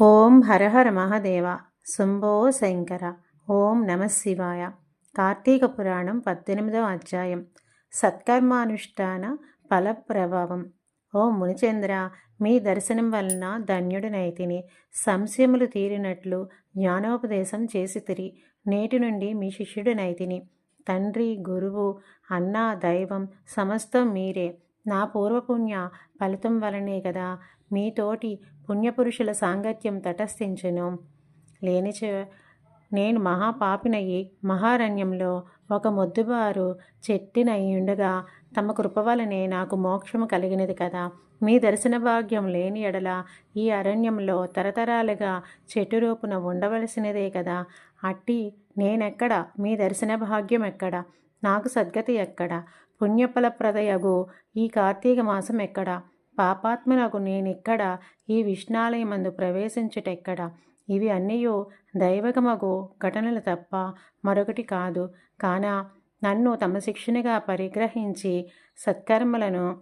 ఓం హరహర మహాదేవ. శంభో శంకర. ఓం నమ శివాయ. కార్తీక పురాణం పద్దెనిమిదవ అధ్యాయం. సత్కర్మానుష్ఠాన ఫల ప్రభావం ఓ మునిచంద్ర మీ దర్శనం వలన ధన్యుడినైతిని సంశయములు తీరినట్లు జ్ఞానోపదేశం చేసి తిరి. నేటి నుండి మీ శిష్యుడినైతిని తండ్రి గురువు అన్న దైవం సమస్తం మీరే. నా పూర్వపుణ్య ఫలితం వలనే కదా మీతోటి పుణ్యపురుషుల సాంగత్యం తటస్థించును. లేనిచ నేను మహాపాపినయ్యి మహారణ్యంలో ఒక మొద్దుబారు చెట్టినయ్యుండగా తమ కృప వలనే నాకు మోక్షము కలిగినది కదా. మీ దర్శన భాగ్యం లేని ఎడల ఈ అరణ్యంలో తరతరాలుగా చెట్టు రూపున ఉండవలసినదే కదా. అట్టి నేనెక్కడ? మీ దర్శన భాగ్యం ఎక్కడ? నాకు సద్గతి ఎక్కడ? పుణ్యఫలప్రదయగు ఈ కార్తీక మాసం ఎక్కడ? పాపాత్మనకు నేనెక్కడ? ఈ విష్ణాలయమందు ప్రవేశించుటెక్కడ? ఇవి అన్నయూ దైవకమగు ఘటనలు తప్ప మరొకటి కాదు. కాన నన్ను తమ శిక్షణగా పరిగ్రహించి సత్కర్మలను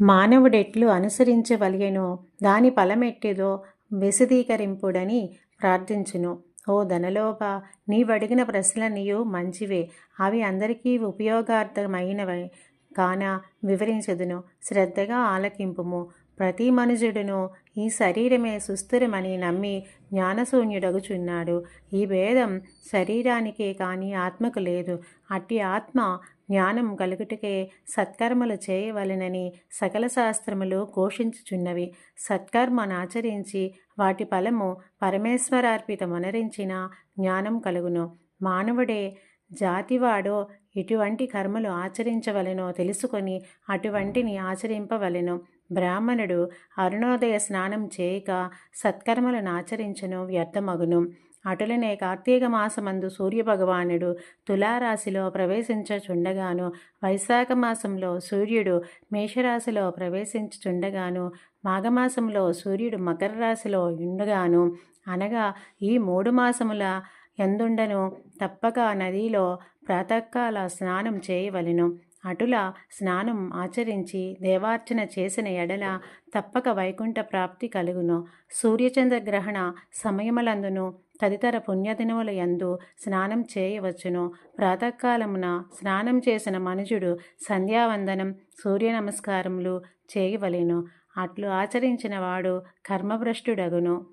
మానవుడెట్లు అనుసరించవలియను దాని ఫలమెట్టిదో విశదీకరింపుడని ప్రార్థించును. ఓ ధనలోప నీవడిగిన ప్రశ్నలనియు మంచివే. అవి అందరికీ ఉపయోగార్థమైనవి కాన వివరించదును. శ్రద్ధగా ఆలకింపుము. ప్రతి మనుజుడును ఈ శరీరమే సుస్థిరమని నమ్మి జ్ఞానశూన్యుడగుచున్నాడు. ఈ భేదం శరీరానికే కానీ ఆత్మకు లేదు. అట్టి ఆత్మ జ్ఞానం కలుగుటకే సత్కర్మలు చేయవలెనని సకల శాస్త్రములు ఘోషించుచున్నవి. సత్కర్మనాచరించి వాటి ఫలము పరమేశ్వరార్పితమునరించిన జ్ఞానం కలుగును. మానవుడే జాతివాడో ఎటువంటి కర్మలు ఆచరించవలెనో తెలుసుకొని అటువంటిని ఆచరింపవలెను బ్రాహ్మణుడు అరుణోదయ స్నానం చేయక సత్కర్మలను ఆచరించను వ్యర్థమగును. అటులనే కార్తీక మాసమందు సూర్యభగవానుడు తులారాశిలో ప్రవేశించుచుండగాను వైశాఖ మాసంలో సూర్యుడు మేషరాశిలో ప్రవేశించుచుండగాను మాఘమాసంలో సూర్యుడు మకర రాశిలో ఉండగాను అనగా ఈ మూడు మాసముల ఎందుండను? తప్పక నదిలో ప్రాతకాల స్నానం చేయవలెను. అటుల స్నానం ఆచరించి దేవార్చన చేసిన ఎడల తప్పక వైకుంఠ ప్రాప్తి కలుగును. సూర్యచంద్రగ్రహణ సమయములందును తదితర పుణ్యదినముల యందు స్నానం చేయవచ్చును. ప్రాతకాలమున స్నానం చేసిన మనుజుడు సంధ్యావందనం సూర్య నమస్కారములు చేయవలెను. అట్లు ఆచరించిన వాడు కర్మభ్రష్టుడగును.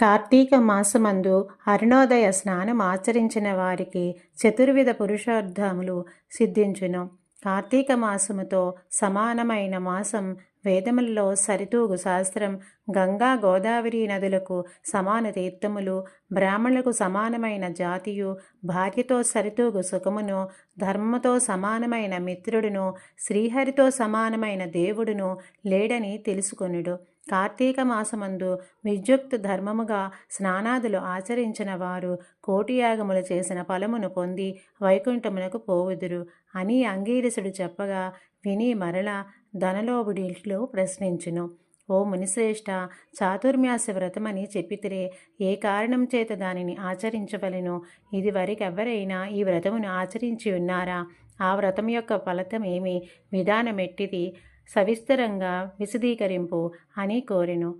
కార్తీక మాసమందు అరుణోదయ స్నానం ఆచరించిన వారికి చతుర్విధ పురుషార్థములు సిద్ధించును. కార్తీక మాసముతో సమానమైన మాసం వేదములలో సరితూగు శాస్త్రం గంగా గోదావరి నదులకు సమాన తీర్థములు బ్రాహ్మణులకు సమానమైన జాతియు భార్యతో సరితూగు సుఖమును ధర్మతో సమానమైన మిత్రుడును శ్రీహరితో సమానమైన దేవుడును లేడని తెలుసుకొనుడు. కార్తీక మాసమందు విద్యుక్త ధర్మముగా స్నానాదులు ఆచరించిన వారు కోటియాగములు చేసిన ఫలమును పొంది వైకుంఠమునకు పోవుదురు అని అంగీరసుడు చెప్పగా విని మరల ధనలోబుడిలో ప్రశ్నించును. ఓ మునిశ్రేష్ఠ చాతుర్మ్యాస వ్రతమని చెప్పితిరే ఏ కారణం చేత దానిని ఆచరించవలెను? ఇదివరకెవరైనా ఈ వ్రతమును ఆచరించి ఉన్నారా? ఆ వ్రతం యొక్క ఫలితం ఏమి విధానమెట్టిది? సవిస్తరంగా విశదీకరింపు అని కోరెను.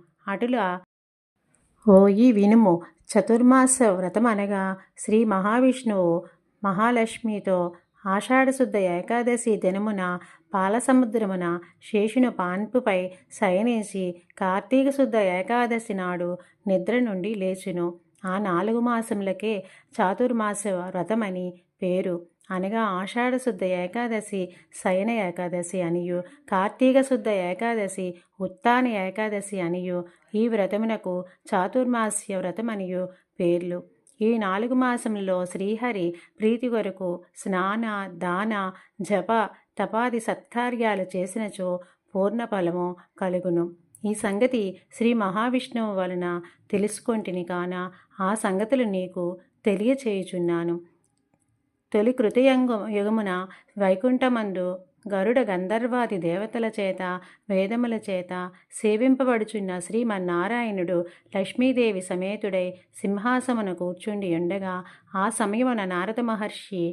ఓ ఓయి వినుము. చతుర్మాస వ్రతం అనగా శ్రీ మహావిష్ణువు మహాలక్ష్మితో ఆషాఢశుద్ధ ఏకాదశి దినమున పాలసముద్రమున శేషుని పాన్పుపై శయనేసి కార్తీక శుద్ధ ఏకాదశి నాడు నిద్ర నుండి లేచును. ఆ నాలుగు మాసములకే చాతుర్మాస వ్రతమని పేరు. అనగా ఆషాఢ శుద్ధ ఏకాదశి శయన ఏకాదశి అనియు కార్తీక శుద్ధ ఏకాదశి ఉత్తాన ఏకాదశి అనియు. ఈ వ్రతమునకు చాతుర్మాస్య వ్రతమనియు పేర్లు. ఈ నాలుగు మాసంలో శ్రీహరి ప్రీతి కొరకు స్నాన దాన జప తపాది సత్కార్యాలు చేసినచో పూర్ణ ఫలము కలుగును. ఈ సంగతి శ్రీ మహావిష్ణువు వలన తెలుసుకొంటిని కాన ఆ సంగతులు నీకు తెలియచేయుచున్నాను. తొలి కృతయంగ యుగమున వైకుంఠమందు గరుడ గంధర్వాది దేవతల చేత వేదముల చేత సేవింపబడుచున్న శ్రీమన్నారాయణుడు లక్ష్మీదేవి సమేతుడై సింహాసమున కూర్చుండి ఉండగా ఆ సమయమున నారద మహర్షి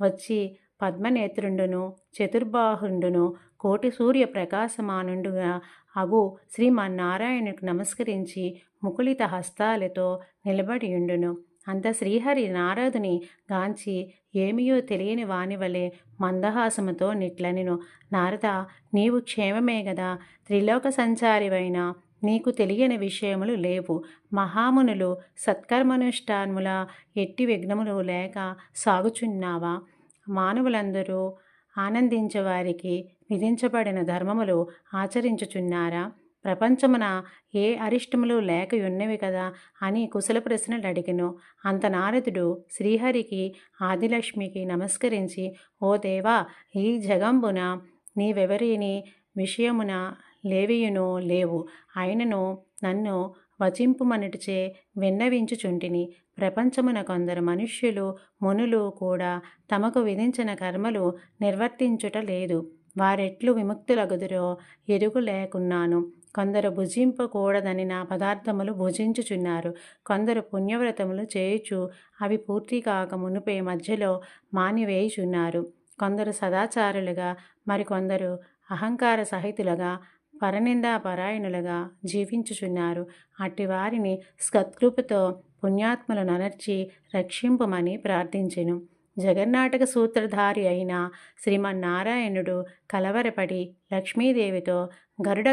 వచ్చి పద్మనేత్రుండును చతుర్బాహుండును కోటి సూర్య ప్రకాశమానుండుగా అగు శ్రీమన్నారాయణుకు నమస్కరించి ముకులిత హస్తాలతో నిలబడియుండును అంత శ్రీహరి నారదుని గాంచి ఏమియో తెలియని వానివలే మందహాసముతో నిట్లనెను. నారద నీవు క్షేమమే గదా త్రిలోక సంచారివైన నీకు తెలియని విషయములు లేవు. మహామునులు సత్కర్మనుష్ఠానముల ఎట్టి విఘ్నములు లేక సాగుచున్నావా? మానవులందరూ ఆనందించేవారికి విధించబడిన ధర్మములు ఆచరించుచున్నారా? ప్రపంచమున ఏ అరిష్టములు లేక ఉన్నవి కదా అని కుశల ప్రశ్నలు అడిగిను. అంత నారదుడు శ్రీహరికి ఆదిలక్ష్మికి నమస్కరించి ఓ దేవా ఈ జగంబున నీవెవరిని విషయమున లేవియునో లేవు. ఆయనను నన్ను వచింపుమనుటిచే విన్నవించుచుంటిని. ప్రపంచమున కొందరు మనుష్యులు మునులు కూడా తమకు విధించిన కర్మలు నిర్వర్తించుట లేదు. వారెట్లు విముక్తులగుదురో ఎరుగు లేకున్నాను. కొందరు భుజింపకూడదని నా పదార్థములు భుజించుచున్నారు. కొందరు పుణ్యవ్రతములు చేయుచు అవి పూర్తి కాక మునుపే మధ్యలో మానివేయుచున్నారు. కొందరు సదాచారులుగా మరికొందరు అహంకార సహితులుగా పరనిందాపరాయణులుగా జీవించుచున్నారు. అట్టి వారిని సత్కృపతో పుణ్యాత్మలను అనర్చి రక్షింపమని ప్రార్థించెను. జగన్నాటక సూత్రధారి అయిన శ్రీమన్నారాయణుడు కలవరపడి లక్ష్మీదేవితో గరుడ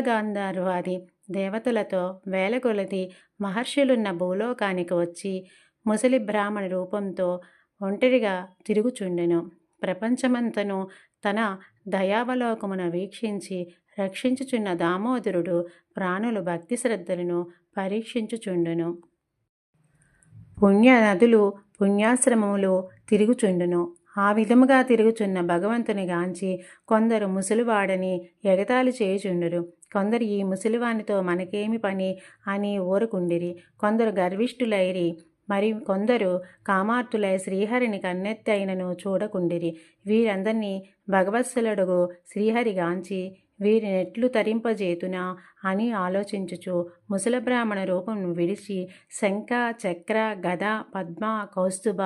వారి దేవతలతో వేలకొలది మహర్షులున్న భూలోకానికి వచ్చి ముసలి బ్రాహ్మణ రూపంతో ఒంటరిగా తిరుగుచుండెను. ప్రపంచమంతను తన దయావలోకమున వీక్షించి రక్షించుచున్న దామోదరుడు ప్రాణులు భక్తి శ్రద్ధలను పరీక్షించుచుండును. పుణ్య నదులు పుణ్యాశ్రమములు తిరుగుచుండును. ఆ విధముగా తిరుగుచున్న భగవంతుని గాంచి కొందరు ముసలివాడని ఎగతాళి చేయుచుండురు. కొందరు ఈ ముసలివానితో మనకేమి పని అని ఊరుకుండిరి. కొందరు గర్విష్ఠులైరి మరి కొందరు కామార్తులై శ్రీహరిని కన్నెత్తైనను చూడకుండిరి. వీరందరినీ భగవత్సలుడుగు వీరి నెట్లు తరింపజేతునా అని ఆలోచించుచు ముసల బ్రాహ్మణ రూపం విడిచి శంఖ చక్ర గద పద్మ కౌస్తుభ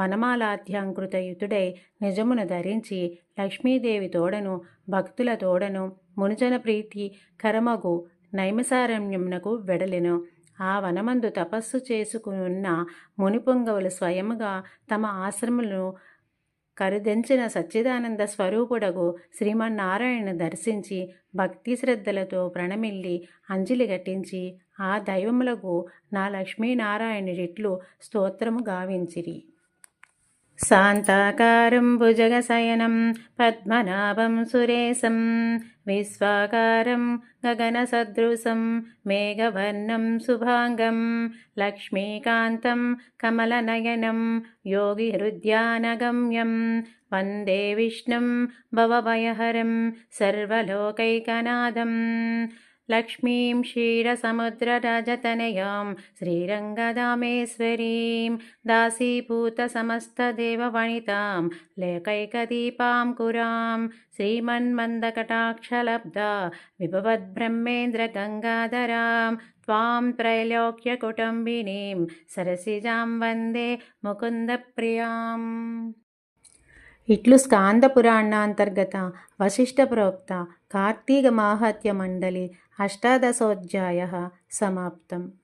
వనమాలాధ్యాంకృతయుతుడై నిజమును ధరించి లక్ష్మీదేవి తోడను భక్తుల తోడను మునిజన ప్రీతి కరమగు నైమసారణ్యమునకు వెడలెను. ఆ వనమందు తపస్సు చేసుకున్న మునిపొంగవులు స్వయముగా తమ ఆశ్రములను కరుదెంచిన సచ్చిదానంద స్వరూపుడగు శ్రీమన్నారాయణ దర్శించి భక్తి శ్రద్ధలతో ప్రణమిల్లి అంజలి ఘటించి ఆ దైవములకు నా లక్ష్మీనారాయణుడిట్లు స్తోత్రము గావించిరి. सान्ताकारं भुजगशयनं पद्मनाभं सुरेशं विश्वाकारं गगनसदृशं मेघवर्णं शुभाङ्गं लक्ष्मीकान्तं कमलनयनं योगिहृद्यानगम्यं वन्दे विष्णुं भवभयहरं सर्वलोकैकनादम्। లక్ష్మీం క్షీరసముద్రరజతనయాం శ్రీరంగదామేశ్వరీం దాసీభూతసమస్తదేవవనితాం లేకైకదీపాం కురాం శ్రీమన్మందకటాక్షలబ్ధా విభవద్బ్రహ్మేంద్రగంగాధరాం త్వాం త్రైలోక్యకుటుంబినీం సరసిజాం వందే ముకుందప్రియాం ఇట్లు స్కాంద పురాణాంతర్గత వశిష్ఠ ప్రోక్త कार्तीकमाहत्यमण्डली अष्टादशोऽध्यायः समाप्तम्।